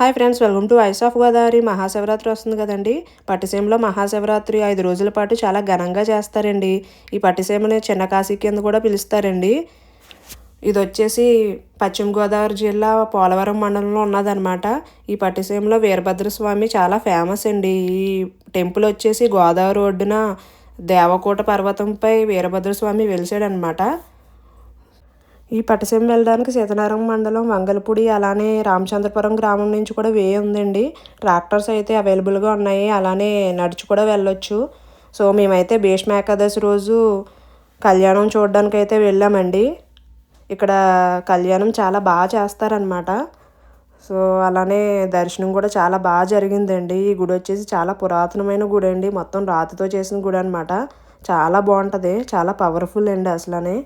Hi friends welcome to voice of Godavari. Mahashivaratri వస్తుంది కదండి. పట్టిసీమలో మహాశివరాత్రి ఐదు రోజుల పాటు చాలా ఘనంగా చేస్తారండి. ఈ పట్టిసీమని చిన్న కాశీ కింద కూడా పిలుస్తారండి. ఇది వచ్చేసి పశ్చిమ గోదావరి జిల్లా పోలవరం మండలంలో ఉన్నదనమాట ఈ పట్టిసీమలో వీరభద్ర స్వామి చాలా ఫేమస్ అండి. ఈ టెంపుల్ వచ్చేసి గోదావరి ఒడ్డున దేవకోట పర్వతంపై వీరభద్ర స్వామి వెలిసాడనమాట ఈ పట్టసీమ వెళ్ళడానికి సీతనారాయణ మండలం వంగలపూడి అలానే రామచంద్రపురం గ్రామం నుంచి కూడా వే ఉందండి. ట్రాక్టర్స్ అయితే అవైలబుల్గా ఉన్నాయి. అలానే నడిచి కూడా వెళ్ళొచ్చు. సో మేమైతే భీష్మ ఏకాదశి రోజు కళ్యాణం చూడడానికి అయితే వెళ్ళామండి. ఇక్కడ కళ్యాణం చాలా బాగా చేస్తారనమాట సో అలానే దర్శనం కూడా చాలా బాగా జరిగిందండి. ఈ గుడి వచ్చేసి చాలా పురాతనమైన గుడి అండి మొత్తం రాతితో చేసిన గుడి అనమాట చాలా బాగుంటుంది చాలా పవర్ఫుల్ అండి అసలనే.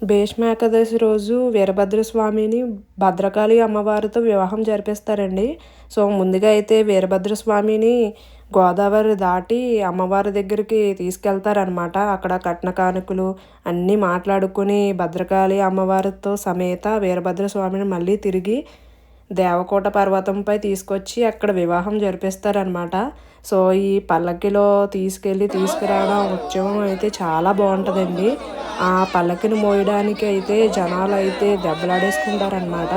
భీష్మేకాదశి రోజు వీరభద్ర స్వామిని భద్రకాళి అమ్మవారితో వివాహం జరిపిస్తారండి. సో ముందుగా అయితే వీరభద్ర స్వామిని గోదావరి దాటి అమ్మవారి దగ్గరికి తీసుకెళ్తారనమాట అక్కడ కట్న కానుకలు అన్నీ మాట్లాడుకుని భద్రకాళి అమ్మవారితో సమేత వీరభద్ర స్వామిని మళ్ళీ తిరిగి దేవకోట పర్వతంపై తీసుకొచ్చి అక్కడ వివాహం జరిపిస్తారనమాట సో ఈ పల్లకిలో తీసుకెళ్ళి తీసుకురావడం ఉత్సవం అయితే చాలా బాగుంటుందండి. ఆ పల్లకిని మోయడానికి అయితే జనాలు అయితే దెబ్బలాడేసుకుంటారనమాట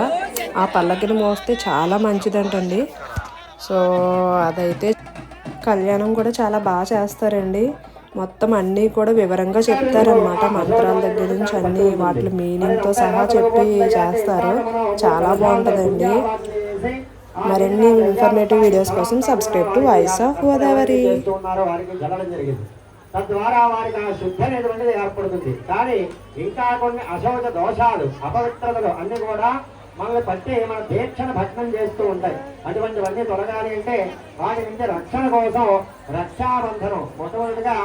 ఆ పల్లకిని మోస్తే చాలా మంచిదంటండి. సో అదైతే కళ్యాణం కూడా చాలా బాగా చేస్తారండి. మొత్తం అన్నీ కూడా వివరంగా చెప్తారనమాట మంత్రాల దగ్గర నుంచి అన్ని వాటి మీనింగ్తో సహా చెప్పి చేస్తారు. చాలా బాగుంటుందండి. మరిన్ని ఇన్ఫర్మేటివ్ వీడియోస్ కోసం subscribe to voice of Godavari. తద్వారా వారికి ఆ శుద్ధి అనేటువంటిది ఏర్పడుతుంది. కానీ ఇంకా కొన్ని అశౌచ దోషాలు అపవిత్రతలు అన్ని కూడా మనల్ని పట్టి మన దీక్షను భగ్నం చేస్తూ ఉంటాయి. అటువంటివన్నీ తొలగాలి అంటే వాటి నుంచి రక్షణ కోసం రక్షాబంధనం మొట్టమొదటిగా